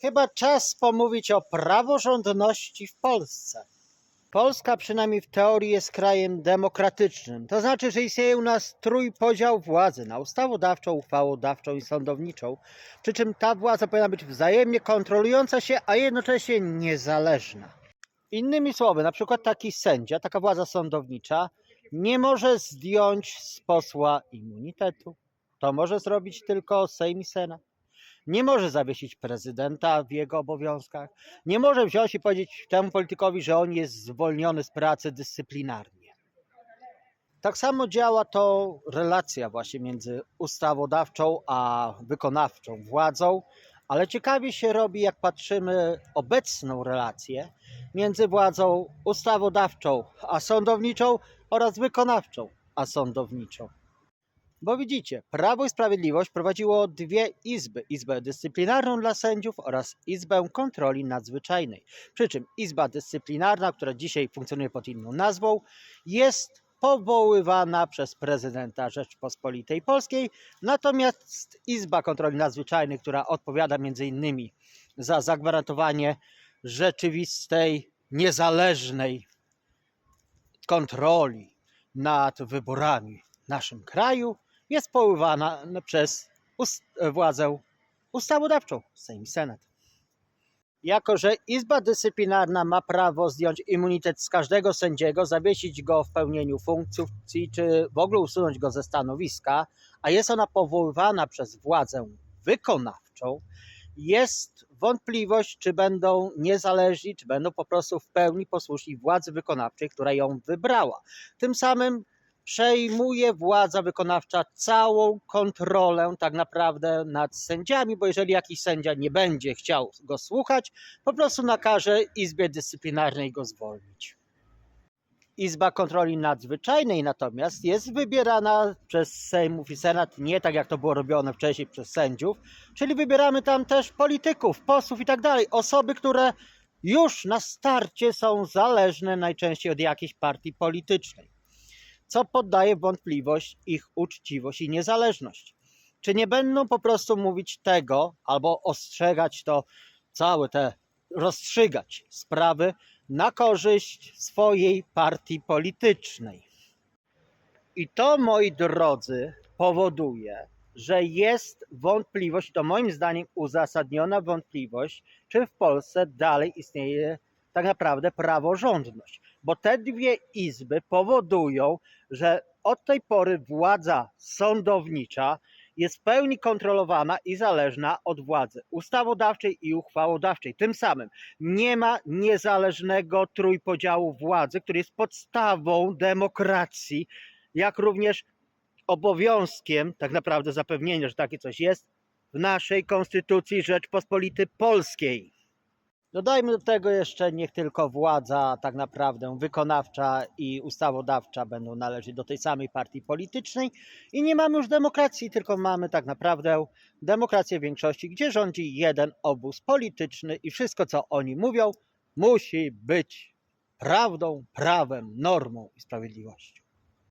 Chyba czas pomówić o praworządności w Polsce. Polska przynajmniej w teorii jest krajem demokratycznym. To znaczy, że istnieje u nas trójpodział władzy na ustawodawczą, uchwałodawczą i sądowniczą. Przy czym ta władza powinna być wzajemnie kontrolująca się, a jednocześnie niezależna. Innymi słowy, na przykład taki sędzia, taka władza sądownicza nie może zdjąć z posła immunitetu. To może zrobić tylko Sejm i Senat. Nie może zawiesić prezydenta w jego obowiązkach. Nie może wziąć i powiedzieć temu politykowi, że on jest zwolniony z pracy dyscyplinarnie. Tak samo działa to relacja właśnie między ustawodawczą a wykonawczą władzą, ale ciekawie się robi, jak patrzymy obecną relację między władzą ustawodawczą a sądowniczą oraz wykonawczą a sądowniczą. Bo widzicie, Prawo i Sprawiedliwość prowadziło dwie izby: Izbę Dyscyplinarną dla sędziów oraz Izbę Kontroli Nadzwyczajnej. Przy czym Izba Dyscyplinarna, która dzisiaj funkcjonuje pod inną nazwą, jest powoływana przez prezydenta Rzeczpospolitej Polskiej, natomiast Izba Kontroli Nadzwyczajnej, która odpowiada między innymi za zagwarantowanie rzeczywistej, niezależnej kontroli nad wyborami w naszym kraju, jest powoływana przez ust- władzę ustawodawczą, Sejm i Senat. Jako, że Izba Dyscyplinarna ma prawo zdjąć immunitet z każdego sędziego, zawiesić go w pełnieniu funkcji, czy w ogóle usunąć go ze stanowiska, a jest ona powoływana przez władzę wykonawczą, jest wątpliwość, czy będą niezależni, czy będą po prostu w pełni posłuszni władzy wykonawczej, która ją wybrała. Tym samym przejmuje władza wykonawcza całą kontrolę tak naprawdę nad sędziami, bo jeżeli jakiś sędzia nie będzie chciał go słuchać, po prostu nakaże Izbie Dyscyplinarnej go zwolnić. Izba Kontroli Nadzwyczajnej natomiast jest wybierana przez Sejmów i Senat nie tak jak to było robione wcześniej przez sędziów, czyli wybieramy tam też polityków, posłów i tak dalej, osoby, które już na starcie są zależne najczęściej od jakiejś partii politycznej co poddaje wątpliwość ich uczciwość i niezależność. Czy nie będą po prostu mówić tego, albo ostrzegać to, całe te, rozstrzygać sprawy na korzyść swojej partii politycznej? I to, moi drodzy, powoduje, że jest wątpliwość, to moim zdaniem uzasadniona wątpliwość, czy w Polsce dalej istnieje tak naprawdę praworządność. Bo te dwie izby powodują, że od tej pory władza sądownicza jest w pełni kontrolowana i zależna od władzy ustawodawczej i uchwałodawczej. Tym samym nie ma niezależnego trójpodziału władzy, który jest podstawą demokracji, jak również obowiązkiem tak naprawdę zapewnienia, że takie coś jest w naszej Konstytucji Rzeczpospolitej Polskiej. Dodajmy do tego jeszcze, niech tylko władza tak naprawdę wykonawcza i ustawodawcza będą należeć do tej samej partii politycznej i nie mamy już demokracji, tylko mamy tak naprawdę demokrację większości, gdzie rządzi jeden obóz polityczny i wszystko co oni mówią musi być prawdą, prawem, normą i sprawiedliwością.